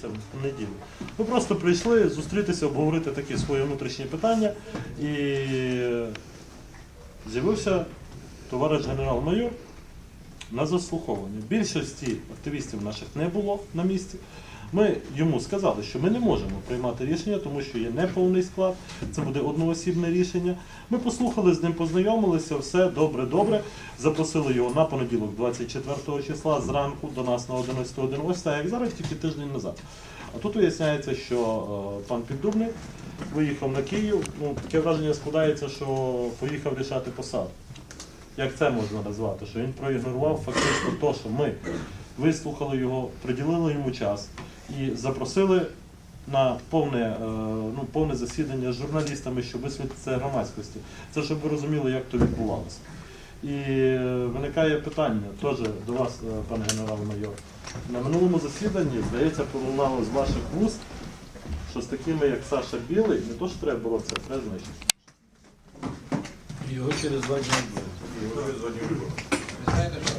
Це неділю. Ми просто прийшли зустрітися, обговорити такі свої внутрішні питання. І з'явився товариш генерал-майор на заслуховування. Більшості активістів наших не було на місці. Ми йому сказали, що ми не можемо приймати рішення, тому що є неповний склад, це буде одноосібне рішення. Ми послухали з ним, познайомилися, все добре, добре. Запросили його на понеділок, 24 числа, зранку до нас на 11 годину. Ось так, як зараз, тільки тиждень назад. А тут виясняється, що е, пан Піддубний виїхав на Київ. Ну, таке враження складається, що поїхав рішати посаду. Як це можна назвати? Що він проігнорував фактично те, що ми вислухали його, приділили йому час і запросили на повне, е, ну, повне засідання з журналістами, щоб висвітлити це громадськості. Це щоб ви розуміли, як то відбувалося. І е, виникає питання теж до вас, е, пане генерал-майор. На минулому засіданні, здається, пролунало з ваших вуст, що з такими, як Саша Білий, не то, що треба боротися, а треба знищити. Його через два дні буде. Ви знаєте що?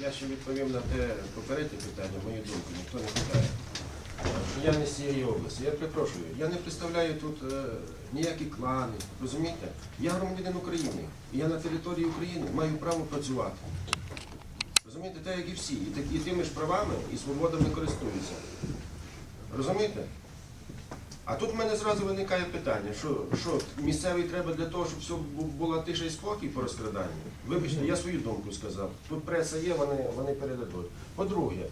Я ще відповім на те попереднє питання, мою думку, ніхто не питає. Я не з цієї області. Я перепрошую, я не представляю тут е, ніякі клани, розумієте? Я громадянин України. І я на території України маю право працювати. Розумієте, так як і всі. І, так, і тими ж правами і свободами користуються. Розумієте? А тут в мене зразу виникає питання, що, що місцевий треба для того, щоб все була тиша і спокій по розкраданню. Вибачте, я свою думку сказав. Тут преса є, вони, вони передадуть. По-друге,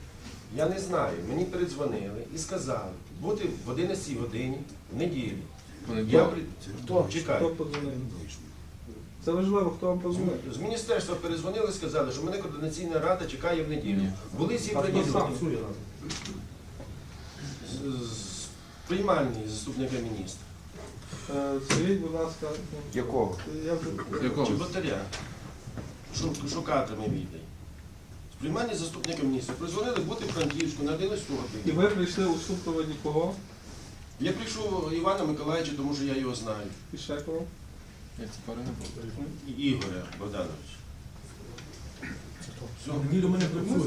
я не знаю, мені передзвонили і сказали бути в 11 годині в неділю. Я при... Хто? Чекай. Це важливо, хто вам подзвонив. З міністерства перезвонили, сказали, що мене координаційна рада чекає в неділю. Були зібрані люди. Приймальні заступника міністра. Е, Скажіть, будь ласка, Якого? я вже Чеботаря. Шу- Шукатиме віддай. З приймальні заступника міністра. Призвонили бути в Франківську на 11 і ви прийшли у супроводі кого? Я прийшов Івана Миколаївича, тому що я його знаю. І ще кого? І Ігоря Богдановича. Все. Неділю ми не працюємо.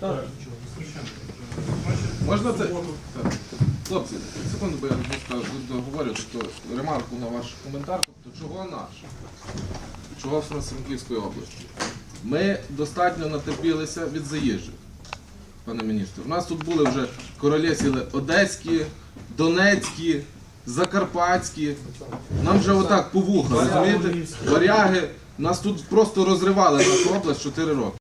Так. Можна це? Хлопці, секунду, бо я просто договорю, що ремарку на ваш коментар, тобто чого наш? Чого в Франківської області? Ми достатньо натерпілися від заїжджих, пане міністр. У нас тут були вже королі Одеські, Донецькі, Закарпатські. Нам вже отак по вухам, розумієте? Варяги. Нас тут просто розривали нашу область 4 роки.